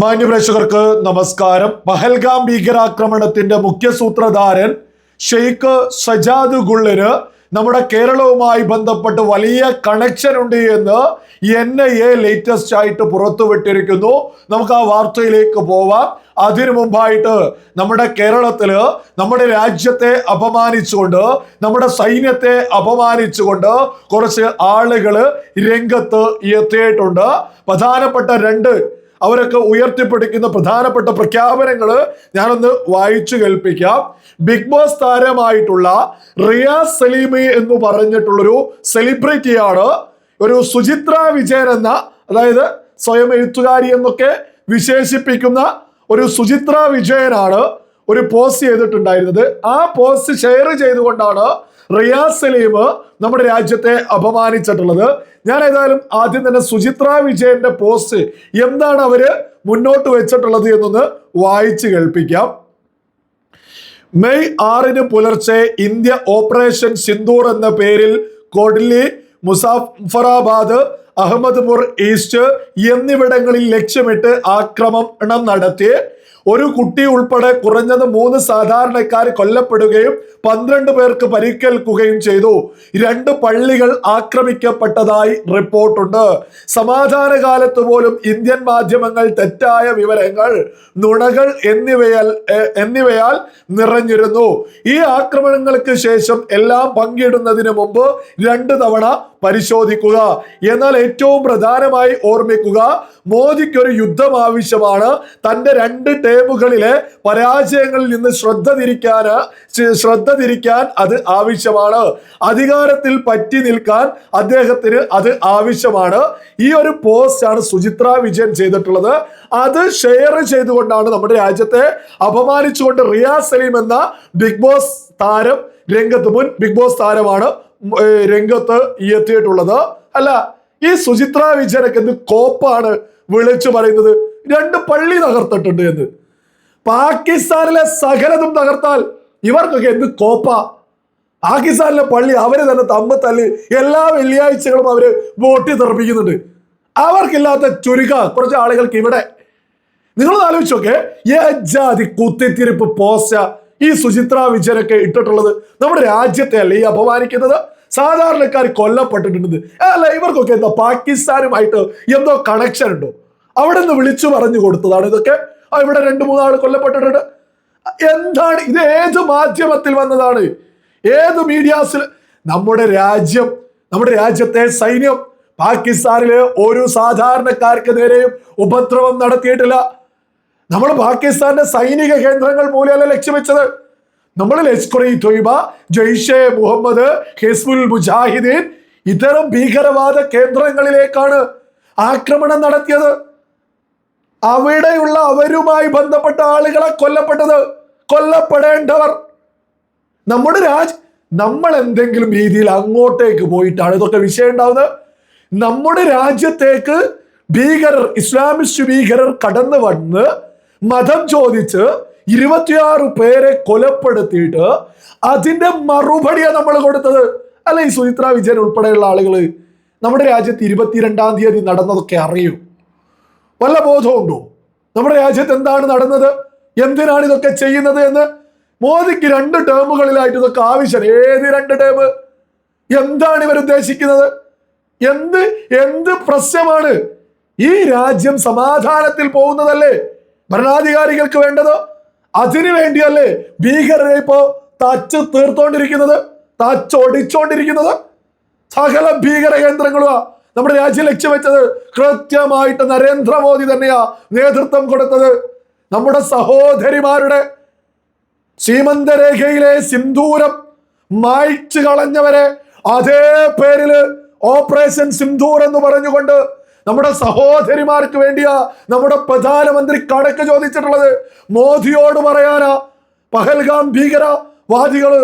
മാന്യപ്രേക്ഷകർക്ക് നമസ്കാരം. പഹൽഗാം ഭീകരാക്രമണത്തിന്റെ മുഖ്യ സൂത്രധാരൻ ഷെയ്ഖ് സജാദ് ഗുള്ളിന് നമ്മുടെ കേരളവുമായി ബന്ധപ്പെട്ട് വലിയ കണക്ഷൻ ഉണ്ട് എന്ന് എൻ ഐ എ ലേറ്റസ്റ്റ് ആയിട്ട് പുറത്തുവിട്ടിരിക്കുന്നു. നമുക്ക് ആ വാർത്തയിലേക്ക് പോവാം. അതിനു മുമ്പായിട്ട് നമ്മുടെ കേരളത്തിൽ നമ്മുടെ രാജ്യത്തെ അപമാനിച്ചുകൊണ്ട് നമ്മുടെ സൈന്യത്തെ അപമാനിച്ചുകൊണ്ട് കുറച്ച് ആളുകൾ രംഗത്ത് എത്തിയിട്ടുണ്ട്. പ്രധാനപ്പെട്ട രണ്ട് അവരൊക്കെ ഉയർത്തിപ്പിടിക്കുന്ന പ്രധാനപ്പെട്ട പ്രഖ്യാപനങ്ങൾ ഞാനൊന്ന് വായിച്ചു കേൾപ്പിക്കാം. ബിഗ് ബോസ് താരമായിട്ടുള്ള റിയാസ് സലീമി എന്ന് പറഞ്ഞിട്ടുള്ളൊരു സെലിബ്രിറ്റിയാണ്. ഒരു സുചിത്ര വിജയൻ എന്ന അതായത് സ്വയം എഴുത്തുകാരി എന്നൊക്കെ വിശേഷിപ്പിക്കുന്ന ഒരു സുചിത്ര വിജയനാണ് ഒരു പോസ്റ്റ് ചെയ്തിട്ടുണ്ടായിരുന്നത്. ആ പോസ്റ്റ് ഷെയർ ചെയ്തുകൊണ്ടാണ് റിയാസ് സലീം നമ്മുടെ രാജ്യത്തെ അപമാനിച്ചിട്ടുള്ളത്. ഞാൻ ഏതായാലും ആദ്യം തന്നെ സുചിത്ര വിജയന്റെ പോസ്റ്റ് എന്താണ് അവർ മുന്നോട്ട് വെച്ചിട്ടുള്ളത് എന്നൊന്ന് വായിച്ചു കേൾപ്പിക്കാം. മെയ് ആറിന് പുലർച്ചെ ഇന്ത്യ ഓപ്പറേഷൻ സിന്ദൂർ എന്ന പേരിൽ കൊഡ്ലി മുസാഫറാബാദ് അഹമ്മദ്പൂർ ഈസ്റ്റ് എന്നിവിടങ്ങളിൽ ലക്ഷ്യമിട്ട് ആക്രമണം നടത്തി. ഒരു കുട്ടി ഉൾപ്പെടെ കുറഞ്ഞത് മൂന്ന് സാധാരണക്കാർ കൊല്ലപ്പെടുകയും പന്ത്രണ്ട് പേർക്ക് പരിക്കേൽക്കുകയും ചെയ്തു. രണ്ട് പള്ളികൾ ആക്രമിക്കപ്പെട്ടതായി റിപ്പോർട്ടുണ്ട്. സമാധാന കാലത്ത് പോലും ഇന്ത്യൻ മാധ്യമങ്ങൾ തെറ്റായ വിവരങ്ങൾ നുണകൾ എന്നിവയാൽ എന്നിവയാൽ നിറഞ്ഞിരുന്നു. ഈ ആക്രമണങ്ങൾക്ക് ശേഷം എല്ലാം പങ്കിടുന്നതിന് മുമ്പ് രണ്ട് തവണ പരിശോധിക്കുക. എന്നാൽ ഏറ്റവും പ്രധാനമായി ഓർമ്മിക്കുക മോദിക്ക് ഒരു യുദ്ധം ആവശ്യമാണ് തന്റെ രണ്ട് ടേമുകളിലെ പരാജയങ്ങളിൽ നിന്ന് ശ്രദ്ധ തിരിക്കാൻ ശ്രദ്ധ തിരിക്കാൻ അത് ആവശ്യമാണ്. അധികാരത്തിൽ പറ്റി നിൽക്കാൻ അദ്ദേഹത്തിന് അത് ആവശ്യമാണ്. ഈ ഒരു പോസ്റ്റ് ആണ് സുചിത്ര വിജയൻ ചെയ്തിട്ടുള്ളത്. അത് ഷെയർ ചെയ്തുകൊണ്ടാണ് നമ്മുടെ രാജ്യത്തെ അപമാനിച്ചുകൊണ്ട് റിയാസ് സലീം എന്ന ബിഗ് ബോസ് താരം രംഗത്ത് മുൻ ബിഗ് ബോസ് താരമാണ് രംഗത്ത് എത്തിയിട്ടുള്ളത്. അല്ല ഈ സുചിത്ര വിജയനൊക്കെ എന്ത് കോപ്പാണ് വിളിച്ചു പറയുന്നത് രണ്ട് പള്ളി തകർത്തിട്ടുണ്ട് എന്ന്. പാകിസ്ഥാനിലെ സകലതും തകർത്താൽ ഇവർക്കൊക്കെ എന്ത് കോപ്പ? പാകിസ്ഥാനിലെ പള്ളി അവർ തന്നെ തമ്മ തല്ലി എല്ലാ വെള്ളിയാഴ്ചകളും അവർ വോട്ടി തെറപ്പിക്കുന്നുണ്ട്. അവർക്കില്ലാത്ത ചുരുക്ക കുറച്ച് ആളുകൾക്ക് ഇവിടെ. നിങ്ങൾ ആലോചിച്ചോക്കെ ജാതി കുത്തിത്തിരിപ്പ് പോസ്റ്റ ഈ സുചിത്ര വിജയനൊക്കെ ഇട്ടിട്ടുള്ളത് നമ്മുടെ രാജ്യത്തെ അല്ലേ ഈ അപമാനിക്കുന്നത്? സാധാരണക്കാർ കൊല്ലപ്പെട്ടിട്ടുണ്ട് അല്ല ഇവർക്കൊക്കെ എന്തോ പാകിസ്ഥാനുമായിട്ട് എന്തോ കണക്ഷൻ ഉണ്ടോ? അവിടെ നിന്ന് വിളിച്ചു പറഞ്ഞു കൊടുത്തതാണ് ഇതൊക്കെ. ഇവിടെ രണ്ട് മൂന്നാൾ കൊല്ലപ്പെട്ടിട്ടുണ്ട്. എന്താണ്? ഇത് ഏത് മാധ്യമത്തിൽ വന്നതാണ്? ഏത് മീഡിയാസിൽ? നമ്മുടെ രാജ്യം നമ്മുടെ രാജ്യത്തെ സൈന്യം പാകിസ്ഥാനിലെ ഒരു സാധാരണക്കാർക്ക് നേരെയും ഉപദ്രവം നടത്തിയിട്ടില്ല. നമ്മൾ പാകിസ്ഥാന്റെ സൈനിക കേന്ദ്രങ്ങൾ മൂലമല്ല ലക്ഷ്യം വെച്ചത് നമ്മൾ ലഷ്കർ ഇ തൊയ്ബ ജയ്ഷെ മുഹമ്മദ് ഹിസ്ബുൽ മുജാഹിദീൻ ഇത്തരം ഭീകരവാദ കേന്ദ്രങ്ങളിലേക്കാണ് ആക്രമണം നടത്തിയത്. അവിടെയുള്ള അവരുമായി ബന്ധപ്പെട്ട ആളുകളെ കൊല്ലപ്പെട്ടത് കൊല്ലപ്പെടേണ്ടവർ. നമ്മുടെ രാജ് നമ്മൾ എന്തെങ്കിലും രീതിയിൽ അങ്ങോട്ടേക്ക് പോയിട്ടാണ് ഇതൊക്കെ വിഷയം ഉണ്ടാവുന്നത്. നമ്മുടെ രാജ്യത്തേക്ക് ഭീകരർ ഇസ്ലാമിസ്റ്റ് ഭീകരർ കടന്നു വന്ന് മതം ചോദിച്ച് ഇരുപത്തിയാറ് പേരെ കൊലപ്പെടുത്തിയിട്ട് അതിന്റെ മറുപടിയാണ് നമ്മൾ കൊടുത്തത്. അല്ലെ ഈ സുചിത്ര വിജയൻ ഉൾപ്പെടെയുള്ള ആളുകൾ നമ്മുടെ രാജ്യത്ത് ഇരുപത്തിരണ്ടാം തീയതി നടന്നതൊക്കെ അറിയൂ. വല്ല ബോധമുണ്ടോ നമ്മുടെ രാജ്യത്ത് എന്താണ് നടന്നത്? എന്തിനാണ് ഇതൊക്കെ ചെയ്യുന്നത് എന്ന്? മോദിക്ക് രണ്ട് ടേമുകളിലായിട്ട് ഇതൊക്കെ ആവശ്യം ഏത് രണ്ട് ടേം? എന്താണ് ഇവർ ഉദ്ദേശിക്കുന്നത്? എന്ത് എന്ത് പ്രശ്നമാണ്? ഈ രാജ്യം സമാധാനത്തിൽ പോകുന്നതല്ലേ? ഭരണാധികാരികൾക്ക് വേണ്ടത്? അതിനു വേണ്ടിയല്ലേ ഭീകരരെ ഇപ്പോ തച്ച് തീർത്തോണ്ടിരിക്കുന്നത് തച്ചൊടിച്ചോണ്ടിരിക്കുന്നത് സകല ഭീകര കേന്ദ്രങ്ങളുമാ നമ്മുടെ രാജ്യം ലക്ഷ്യം വെച്ചത് കൃത്യമായിട്ട് നരേന്ദ്രമോദി തന്നെയാ നേതൃത്വം കൊടുത്തത്. നമ്മുടെ സഹോദരിമാരുടെ സീമന്തരേഖയിലെ സിന്ദൂരം മായ്ച്ചു കളഞ്ഞവരെ അതേ പേരിൽ ഓപ്പറേഷൻ സിന്ദൂർ എന്ന് പറഞ്ഞുകൊണ്ട് നമ്മുടെ സഹോദരിമാർക്ക് വേണ്ടിയാ നമ്മുടെ പ്രധാനമന്ത്രി കണക്ക് ചോദിച്ചിട്ടുള്ളത്. മോദിയോട് പറയാനാ പഹൽഗാം ഭീകരവാദികൾ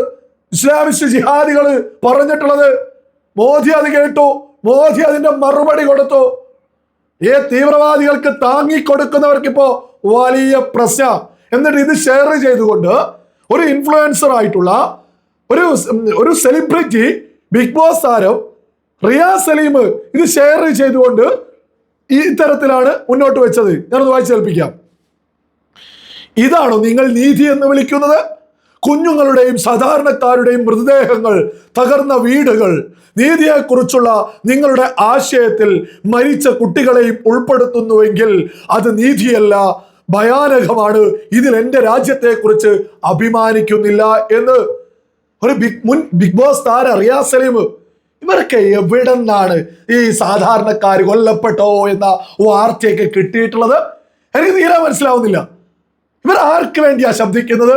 ഇസ്ലാമിസ്റ്റ് ജിഹാദികൾ പറഞ്ഞിട്ടുള്ളത്. മോദി അത് കേട്ടു മോദി അതിന്റെ മറുപടി കൊടുത്തു. ഈ തീവ്രവാദികൾക്ക് താങ്ങിക്കൊടുക്കുന്നവർക്ക് ഇപ്പോ വലിയ പ്രശ്നം. എന്നിട്ട് ഇത് ഷെയർ ചെയ്തുകൊണ്ട് ഒരു ഇൻഫ്ലുവൻസർ ആയിട്ടുള്ള ഒരു ഒരു സെലിബ്രിറ്റി ബിഗ് ബോസ് താരം റിയാസ് സലീം ഇത് ഷെയർ ചെയ്തുകൊണ്ട് ഈ ഇത്തരത്തിലാണ് മുന്നോട്ട് വെച്ചത്. ഞാനൊന്ന് വായിച്ചു കേൾപ്പിക്കാം. ഇതാണോ നിങ്ങൾ നീതി എന്ന് വിളിക്കുന്നത്? കുഞ്ഞുങ്ങളുടെയും സാധാരണക്കാരുടെയും മൃതദേഹങ്ങൾ തകർന്ന വീടുകൾ നീതിയെക്കുറിച്ചുള്ള നിങ്ങളുടെ ആശയത്തിൽ മരിച്ച കുട്ടികളെയും ഉൾപ്പെടുത്തുന്നുവെങ്കിൽ അത് നീതിയല്ല ഭയാനകമാണ്. ഇതിൽ എന്റെ രാജ്യത്തെക്കുറിച്ച് അഭിമാനിക്കുന്നില്ല എന്ന്. ഒരു ബിഗ് മുൻ ബിഗ് ബോസ് താരം റിയാസ് സലീം ഇവരൊക്കെ എവിടെ നിന്നാണ് ഈ സാധാരണക്കാർ കൊല്ലപ്പെട്ടോ എന്ന വാർത്തയൊക്കെ കിട്ടിയിട്ടുള്ളത്? എനിക്ക് തീരെ മനസ്സിലാവുന്നില്ല. ഇവർ ആർക്ക് വേണ്ടിയാ ശബ്ദിക്കുന്നത്?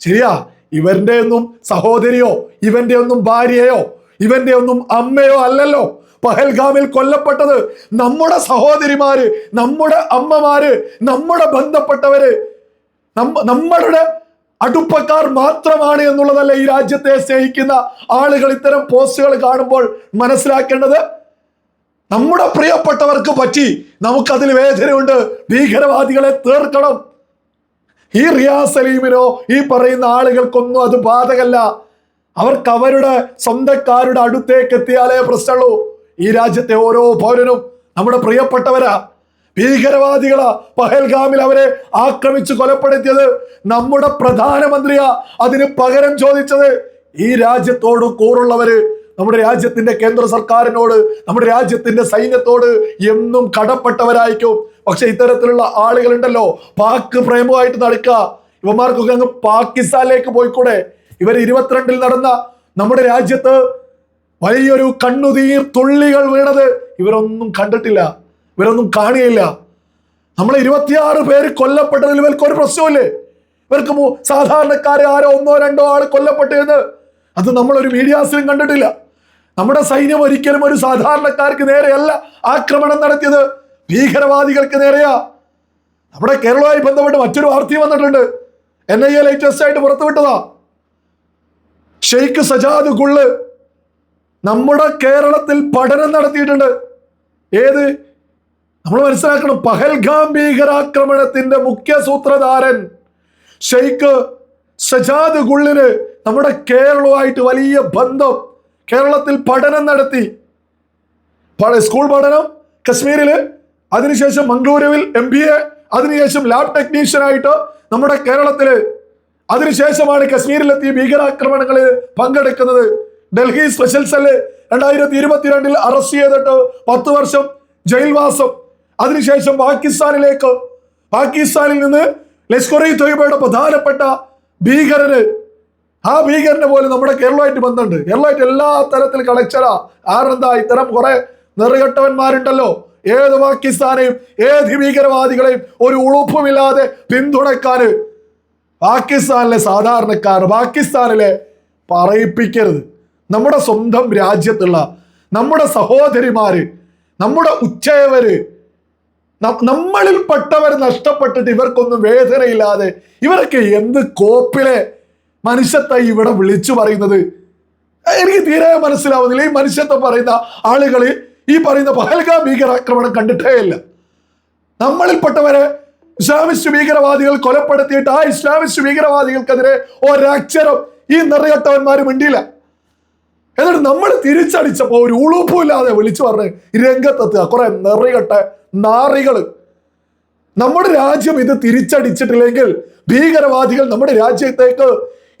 ശരിയാ ഇവന്റെ ഒന്നും സഹോദരിയോ ഇവന്റെ ഒന്നും ഭാര്യയോ ഇവന്റെ ഒന്നും അമ്മയോ അല്ലല്ലോ. പഹൽഗാമിൽ കൊല്ലപ്പെട്ടത് നമ്മുടെ സഹോദരിമാര് നമ്മുടെ അമ്മമാര് നമ്മുടെ ബന്ധപ്പെട്ടവര് നമ്മ നമ്മളുടെ അടുപ്പക്കാർ മാത്രമാണ് എന്നുള്ളതല്ല ഈ രാജ്യത്തെ സ്നേഹിക്കുന്ന ആളുകൾ ഇത്തരം പോസ്റ്റുകൾ കാണുമ്പോൾ മനസ്സിലാക്കേണ്ടത് നമ്മുടെ പ്രിയപ്പെട്ടവർക്ക് പറ്റി നമുക്കതിൽ വേദനയുണ്ട്. ഭീകരവാദികളെ തീർക്കണം. ഈ റിയാസ് സലീമിനോ ഈ പറയുന്ന ആളുകൾക്കൊന്നും അത് ബാധകല്ല. അവർക്ക് അവരുടെ സ്വന്തക്കാരുടെ അടുത്തേക്ക് എത്തിയാലേ പ്രശ്നമുള്ളൂ. ഈ രാജ്യത്തെ ഓരോ പൗരനും നമ്മുടെ പ്രിയപ്പെട്ടവരാ. ഭീകരവാദികളാ പഹൽഗാമിൽ അവരെ ആക്രമിച്ച് കൊലപ്പെടുത്തിയത് നമ്മുടെ പ്രധാനമന്ത്രിയാ. അതിന് പകരം ചോദിച്ചത് ഈ രാജ്യത്തോട് കൂറുള്ളവര് നമ്മുടെ രാജ്യത്തിന്റെ കേന്ദ്ര സർക്കാരിനോട് നമ്മുടെ രാജ്യത്തിന്റെ സൈന്യത്തോട് എന്നും കടപ്പെട്ടവരായിരിക്കും. പക്ഷെ ഇത്തരത്തിലുള്ള ആളുകളുണ്ടല്ലോ പാക് പ്രേമമായിട്ട് നടക്കുക. ഇവന്മാർക്കൊക്കെ അങ്ങ് പാകിസ്ഥാനിലേക്ക് പോയിക്കൂടെ? ഇവർ ഇരുപത്തിരണ്ടിൽ നടന്ന നമ്മുടെ രാജ്യത്ത് വലിയൊരു കണ്ണുതീർ തുള്ളികൾ വീണത് ഇവരൊന്നും കണ്ടിട്ടില്ല. ഇവരൊന്നും കാണുകയില്ല. നമ്മൾ ഇരുപത്തിയാറ് പേര് കൊല്ലപ്പെട്ടതിൽ ഇവർക്ക് ഒരു പ്രശ്നമില്ലേ ഇവർക്ക് സാധാരണക്കാരെ ആരോ ഒന്നോ രണ്ടോ ആൾ കൊല്ലപ്പെട്ടു എന്ന് അത് നമ്മളൊരു മീഡിയാസിലും കണ്ടിട്ടില്ല. നമ്മുടെ സൈന്യം ഒരിക്കലും ഒരു സാധാരണക്കാർക്ക് നേരെയല്ല ആക്രമണം നടത്തിയത്. ഭീകരവാദികൾക്ക് നേരെയാ. നമ്മുടെ കേരളവുമായി ബന്ധപ്പെട്ട് മറ്റൊരു വാർത്തയും വന്നിട്ടുണ്ട്. എൻ ഐ എ ലേറ്റസ്റ്റ് ആയിട്ട് പുറത്തുവിട്ടതാ. ഷെയ്ഖ് സജാദ് ഗുള്ള് നമ്മുടെ കേരളത്തിൽ പഠനം നടത്തിയിട്ടുണ്ട്. ഏത്? നമ്മൾ മനസ്സിലാക്കണം പഹൽഗാം ഭീകരാക്രമണത്തിന്റെ മുഖ്യ സൂത്രധാരൻ ഷെയ്ഖ് സജാദ് ഗുള്ളിന് നമ്മുടെ കേരളവുമായിട്ട് വലിയ ബന്ധം കേരളത്തിൽ പഠനം നടത്തി. സ്കൂൾ പഠനം കശ്മീരിൽ അതിനുശേഷം മംഗളൂരുവിൽ എം ബി എ അതിനുശേഷം ലാബ് ടെക്നീഷ്യനായിട്ട് നമ്മുടെ കേരളത്തിൽ അതിനുശേഷമാണ് കശ്മീരിലെത്തി ഭീകരാക്രമണങ്ങളിൽ പങ്കെടുക്കുന്നത്. ഡൽഹി സ്പെഷ്യൽ സെല്ല് രണ്ടായിരത്തി ഇരുപത്തിരണ്ടിൽ അറസ്റ്റ് ചെയ്തിട്ട് പത്ത് വർഷം ജയിൽവാസം. അതിനുശേഷം പാകിസ്ഥാനിലേക്ക് പാകിസ്ഥാനിൽ നിന്ന് ലഷ്കർ ഇ തൊയ്ബയുടെ പ്രധാനപ്പെട്ട ഭീകരന് ആ ഭീകരനെ പോലെ നമ്മുടെ കേരളമായിട്ട് ബന്ധമുണ്ട്. കേരളമായിട്ട് എല്ലാ തരത്തിൽ കണക്ഷനാ ആരെന്താ ഇത്തരം കുറെ നെറുകെട്ടവന്മാരുണ്ടല്ലോ? ഏത് പാകിസ്ഥാനെയും ഏത് ഭീകരവാദികളെയും ഒരു ഉളുപ്പുമില്ലാതെ പിന്തുണക്കാന് പാകിസ്ഥാനിലെ സാധാരണക്കാർ പാകിസ്ഥാനിലെ പറയിപ്പിക്കരുത്. നമ്മുടെ സ്വന്തം രാജ്യത്തുള്ള നമ്മുടെ സഹോദരിമാര് നമ്മുടെ ഉച്ചയവര് നം- നമ്മളിൽപ്പെട്ടവർ നഷ്ടപ്പെട്ടിട്ട് ഇവർക്കൊന്നും വേദനയില്ലാതെ ഇവരൊക്കെ എന്ത് കോപ്പിലെ മനുഷ്യത്തെ ഇവിടെ വിളിച്ചു പറയുന്നത്? എനിക്ക് തീരെ മനസ്സിലാവുന്നില്ല. ഈ മനുഷ്യത്വം പറയുന്ന ആളുകൾ ഈ പറയുന്ന പഹൽഗാം ഭീകരാക്രമണം കണ്ടിട്ടേ ഇല്ല. നമ്മളിൽപ്പെട്ടവരെ ഇസ്ലാമിസ്റ്റ് ഭീകരവാദികൾ കൊലപ്പെടുത്തിയിട്ട് ആ ഇസ്ലാമിസ്റ്റ് ഭീകരവാദികൾക്കെതിരെ ഒരക്ഷരം ഈ നിറയട്ടവന്മാർ മിണ്ടിയില്ല. എന്നിട്ട് നമ്മൾ തിരിച്ചടിച്ചപ്പോ ഒരു ഉളുപ്പുമില്ലാതെ വിളിച്ചു പറഞ്ഞ് രംഗത്തെത്തുക. കുറെ നെറികെട്ട നാറികൾ. നമ്മുടെ രാജ്യം ഇത് തിരിച്ചടിച്ചിട്ടില്ലെങ്കിൽ ഭീകരവാദികൾ നമ്മുടെ രാജ്യത്തേക്ക്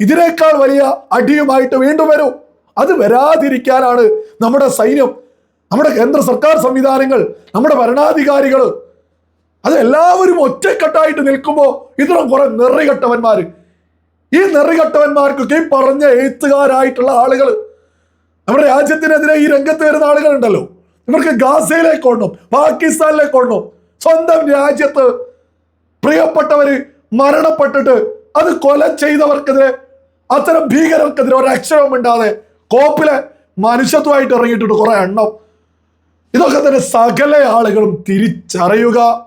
ഇതിനേക്കാൾ വലിയ അടിയുമായിട്ട് വീണ്ടും വരും. അത് വരാതിരിക്കാനാണ് നമ്മുടെ സൈന്യം നമ്മുടെ കേന്ദ്ര സർക്കാർ സംവിധാനങ്ങൾ നമ്മുടെ ഭരണാധികാരികൾ അത് എല്ലാവരും ഒറ്റക്കെട്ടായിട്ട് നിൽക്കുമ്പോൾ ഇതിനും കുറെ നെറികെട്ടവന്മാര്. ഈ നെറികെട്ടവന്മാർക്കൊക്കെ ഈ പറഞ്ഞ എഴുത്തുകാരായിട്ടുള്ള ആളുകൾ നമ്മുടെ രാജ്യത്തിനെതിരെ ഈ രംഗത്ത് വരുന്ന ആളുകളുണ്ടല്ലോ. ഇവർക്ക് ഗാസയിലേക്ക് ഓടണം പാകിസ്ഥാനിലേക്ക് ഓടണം. സ്വന്തം രാജ്യത്ത് പ്രിയപ്പെട്ടവര് മരണപ്പെട്ടിട്ട് അത് കൊല ചെയ്തവർക്കെതിരെ അത്തരം ഭീകരർക്കെതിരെ ഒരക്ഷരവും ഇണ്ടാതെ കോപ്പിലെ മനുഷ്യത്വമായിട്ട് ഇറങ്ങിയിട്ടുണ്ട് കുറെ എണ്ണം. ഇതൊക്കെ തന്നെ സകല ആളുകളും തിരിച്ചറിയുക.